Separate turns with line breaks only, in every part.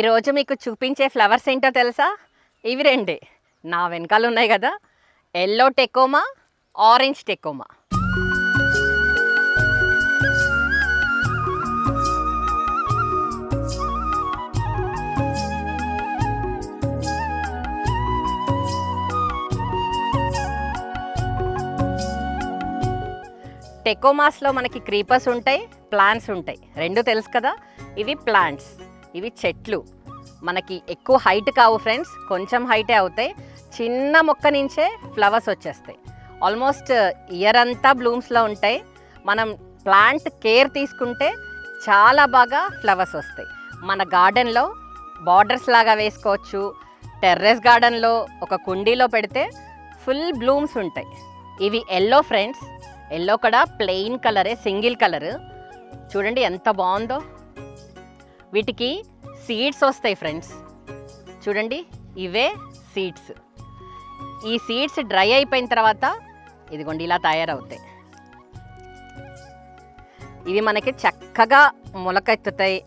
ఈరోజు మీకు చూపించే ఫ్లవర్స్ ఏంటో తెలుసా? ఇవి రెండే. నా వెనకాల ఉన్నాయి కదా. ఎల్లో టెకోమా ఆరెంజ్ టెకోమా టెకోమాస్లో మనకి క్రీపర్స్ ఉంటాయి ప్లాంట్స్ ఉంటాయి. రెండు తెలుసు కదా? ఇవి ప్లాంట్స్ ఇవి చెట్లు. మనకి ఎక్కువ హైట్ కావు ఫ్రెండ్స్ కొంచెం హైటే అవుతాయి. చిన్న మొక్క నుంచే ఫ్లవర్స్ వచ్చేస్తాయి. ఆల్మోస్ట్ ఇయర్ అంతా బ్లూమ్స్లో ఉంటాయి. మనం ప్లాంట్ కేర్ తీసుకుంటే చాలా బాగా ఫ్లవర్స్ వస్తాయి. మన గార్డెన్లో బార్డర్స్ లాగా వేసుకోవచ్చు. టెర్రస్ గార్డెన్లో ఒక కుండీలో పెడితే ఫుల్ బ్లూమ్స్ ఉంటాయి. ఇవి ఎల్లో ఫ్రెండ్స్ ఎల్లో కూడా ప్లెయిన్ కలరే సింగిల్ కలర్ చూడండి ఎంత బాగుందో. వీటికి సీడ్స్ వస్తాయి ఫ్రెండ్స్. చూడండి ఇవే సీడ్స్. ఈ సీడ్స్ డ్రై అయిపోయిన తర్వాత ఇదిగోండి ఇలా తయారవుతాయి. ఇవి మనకి చక్కగా మొలకెత్తుతాయి.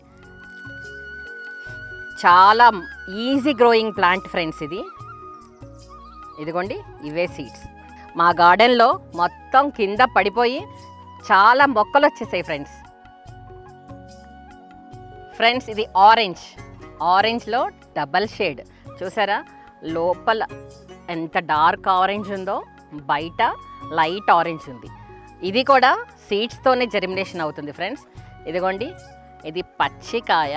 చాలా ఈజీ గ్రోయింగ్ ప్లాంట్ ఫ్రెండ్స్ ఇది. ఇదిగోండి ఇవే సీడ్స్. మా గార్డెన్లో మొత్తం కింద పడిపోయి చాలా మొక్కలు వచ్చేసాయి ఫ్రెండ్స్. ఫ్రెండ్స్ ఇది ఆరెంజ్ ఆరెంజ్లో డబల్ షేడ్ చూసారా? లోపల ఎంత డార్క్ ఆరెంజ్ ఉందో బయట లైట్ ఆరెంజ్ ఉంది. ఇది కూడా సీడ్స్తోనే జెర్మినేషన్ అవుతుంది ఫ్రెండ్స్ ఇదిగోండి ఇది పచ్చికాయ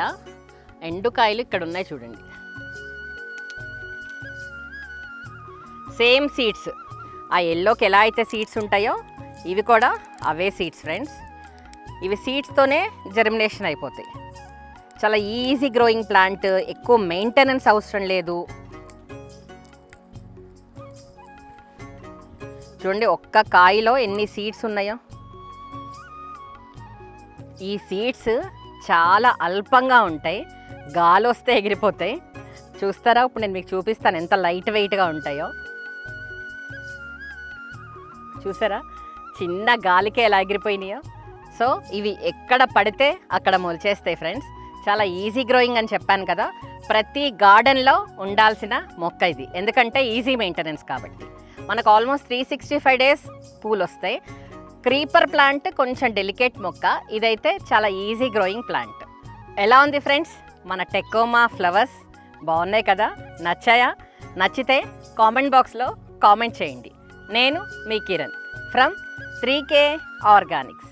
ఎండుకాయలు ఇక్కడ ఉన్నాయి చూడండి. సేమ్ సీడ్స్ ఆ ఎల్లోకి ఎలా అయితే సీడ్స్ ఉంటాయో ఇవి కూడా అవే సీడ్స్ ఫ్రెండ్స్ ఇవి సీడ్స్తోనే జెర్మినేషన్ అయిపోతాయి. చాలా ఈజీ గ్రోయింగ్ ప్లాంట్ ఎక్కువ మెయింటెనెన్స్ అవసరం లేదు. చూడండి ఒక్క కాయలో ఎన్ని సీడ్స్ ఉన్నాయో. ఈ సీడ్స్ చాలా అల్పంగా ఉంటాయి గాలి వస్తే ఎగిరిపోతాయి. చూస్తారా? ఇప్పుడు నేను మీకు చూపిస్తాను ఎంత లైట్ వెయిట్గా ఉంటాయో. చూసారా? చిన్న గాలికే ఎలా ఎగిరిపోయినాయో. సో ఇవి ఎక్కడ పడితే అక్కడ మొలిచేస్తాయి ఫ్రెండ్స్ చాలా ఈజీ గ్రోయింగ్ అని చెప్పాను కదా ప్రతి గార్డెన్లో ఉండాల్సిన మొక్క ఇది. ఎందుకంటే ఈజీ మెయింటెనెన్స్ కాబట్టి. మనకు almost three sixty five days పూలు వస్తాయి. క్రీపర్ ప్లాంట్ కొంచెం డెలికేట్ మొక్క. ఇదైతే చాలా ఈజీ గ్రోయింగ్ ప్లాంట్ ఎలా ఉంది ఫ్రెండ్స్ మన టెకోమా ఫ్లవర్స్ బాగున్నాయి కదా? నచ్చాయా? నచ్చితే కామెంట్ బాక్స్లో కామెంట్ చేయండి. నేను మీ Kiran. From three K organics